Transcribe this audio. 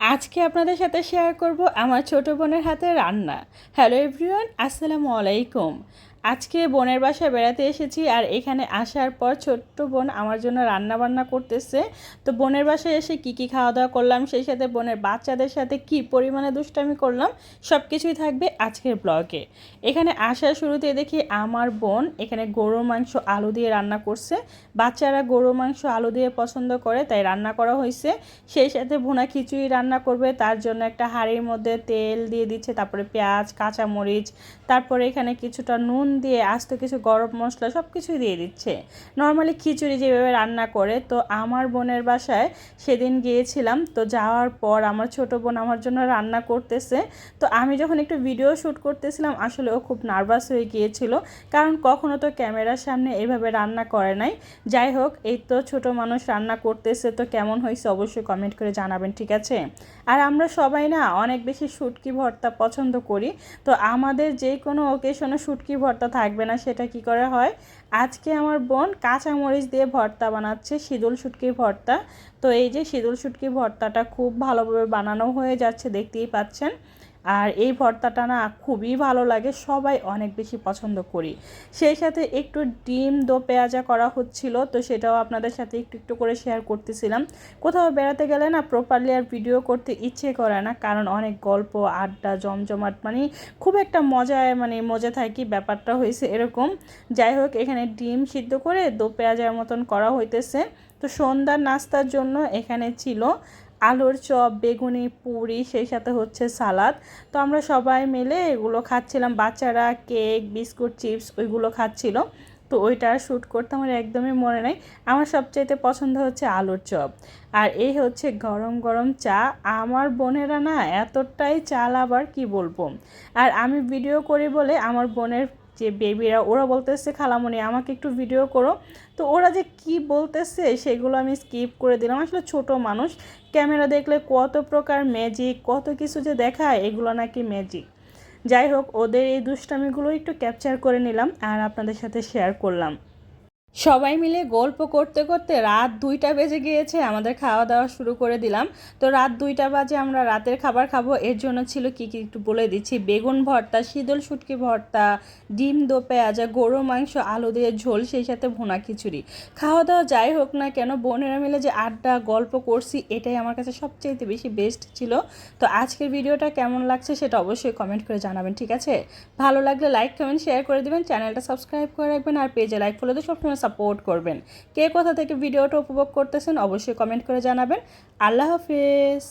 আজকে আপনাদের সাথে শেয়ার করব আমার ছোট বোনের হাতে রান্না। হ্যালো এভরিওয়ান আসসালামু আলাইকুম। আজকে বোনের বাসায় বেড়াতে এসেছি আর এখানে আসার পর ছোট্ট বোন আমার জন্য রান্না বান্না করতেছে। তো বোনের বাসায় এসে কি কি খাওয়া দাওয়া করলাম, সেই সাথে বোনের বাচ্চাদের সাথে কি পরিমাণে দুষ্টামি করলাম সব কিছুই থাকবে আজকের ব্লগে। এখানে আসার শুরুতে দেখি আমার বোন এখানে গরুর মাংস, আলু দিয়ে রান্না করছে। বাচ্চারা গরুর মাংস, আলু দিয়ে পছন্দ করে, তাই রান্না করা হয়েছে। সেই সাথে ভুনা খিচুড়ি রান্না করবে, তার জন্য একটা হাঁড়ির মধ্যে তেল দিয়ে দিচ্ছে, তারপরে পেঁয়াজ, কাঁচামরিচ, তারপরে এখানে কিছুটা নুন দিয়ে আস্ত কিছু গরম মশলা সব কিছুই দিয়ে দিচ্ছে। নর্মালি খিচুড়ি যেভাবে রান্না করে, তো আমার বোনের বাসায় সেদিন গিয়েছিলাম, তো যাওয়ার পর আমার ছোট বোন আমার জন্য রান্না করতেছে। তো আমি যখন একটু ভিডিও শ্যুট করতেছিলাম, আসলে ও খুব নার্ভাস হয়ে গিয়েছিল, কারণ কখনো তো ক্যামেরার সামনে এভাবে রান্না করে নাই। যাই হোক, এই তো ছোট মানুষ রান্না করতেছে, তো কেমন হয়েছে অবশ্যই কমেন্ট করে জানাবেন, ঠিক আছে? আর আমরা সবাই না অনেক বেশি শুটকি ভর্তা পছন্দ করি, তো আমাদের যে কোনো ওকেশনে শুটকি ভর্তা থাকবে না, সেটা কি করে হয়? আজকে আমার বোন কাঁচামরিচ দিয়ে ভর্তা বানাচ্ছে সিঁদুল শুটকির ভর্তা। তো এই যে সিঁদুল শুটকি ভর্তাটা খুব ভালোভাবে বানানো হয়ে যাচ্ছে, দেখতেই পাচ্ছেন। আর এই ভর্তাটা না খুবই ভালো লাগে, সবাই অনেক বেশি পছন্দ করি। সেই সাথে একটু ডিম দো পেঁয়াজা করা হচ্ছিল, তো সেটাও আপনাদের সাথে একটু একটু করে শেয়ার করতেছিলাম। কোথাও বেড়াতে গেলে না প্রপারলি আর ভিডিও করতে ইচ্ছে করে না, কারণ অনেক গল্প, আড্ডা, জমজমাট মানে খুব একটা মজায় মানে মজা থাকি ব্যাপারটা হয়েছে এরকম। যাই হোক, এখানে ডিম সিদ্ধ করে দো পেঁয়াজার মতন করা হইতেছে। তো সন্ধ্যার নাস্তার জন্য এখানে ছিল আলুর চপ, বেগুনি, পুরি, সেই সাথে হচ্ছে সালাদ। তো আমরা সবাই মিলে এগুলো খাচ্ছিলাম। বাচ্চারা কেক, বিস্কুট, চিপস ওইগুলো খাচ্ছিল। তো ওইটা শ্যুট করতে আমার একদমই মনে নেই। আমার সবচাইতে পছন্দ হচ্ছে আলুর চপ। আর এই হচ্ছে গরম গরম চা। আমার বোনেরা না এতটাই চাল আবার কি বলব? আর আমি ভিডিও করি বলে আমার বোনের যে বেবিরা ওরা বলতেছে খালামণি আমাকে একটু ভিডিও করো। তো ওরা যে কি বলতেছে, সেগুলো আমি স্কিপ করে দিলাম। আসলে ছোট মানুষ, ক্যামেরা দেখলে কত প্রকার ম্যাজিক কত কিছু যে দেখায়, এগুলো নাকি ম্যাজিক যাই হোক, ওদের এই দুষ্টামিগুলো একটু ক্যাপচার করে নিলাম, আর আপনাদের সাথে শেয়ার করলাম। সবাই মিলে গল্প করতে করতে রাত দুইটা বেজে গিয়েছে, আমাদের খাওয়া দাওয়া শুরু করে দিলাম। তো রাত দুইটা বাজে আমরা রাতের খাবার খাব, এর জন্য ছিল কি কি একটু বলে দিচ্ছি। বেগুন ভর্তা, শীতল শুটকি ভর্তা, ডিম দো পেঁয়াজা, গরু মাংস, আলু দিয়ে ঝোল, সেই সাথে ভুনা খিচুড়ি। খাওয়া দাওয়া যাই হোক না কেন, বোনেরা মিলে যে আড্ডা, গল্প করছি, এটাই আমার কাছে সবচেয়ে বেশি বেস্ট ছিল। তো আজকের ভিডিওটা কেমন লাগছে সেটা অবশ্যই কমেন্ট করে জানাবেন, ঠিক আছে? ভালো লাগলে লাইক কমেন্ট শেয়ার করে দেবেন চ্যানেলটা সাবস্ক্রাইব করে রাখবেন, আর পেজে লাইক ফলো তো সবসময় সাপোর্ট করবেন। কে কোথা থেকে ভিডিওটা উপভোগ করতেছেন অবশ্যই কমেন্ট করে জানাবেন। আল্লাহ হাফিজ।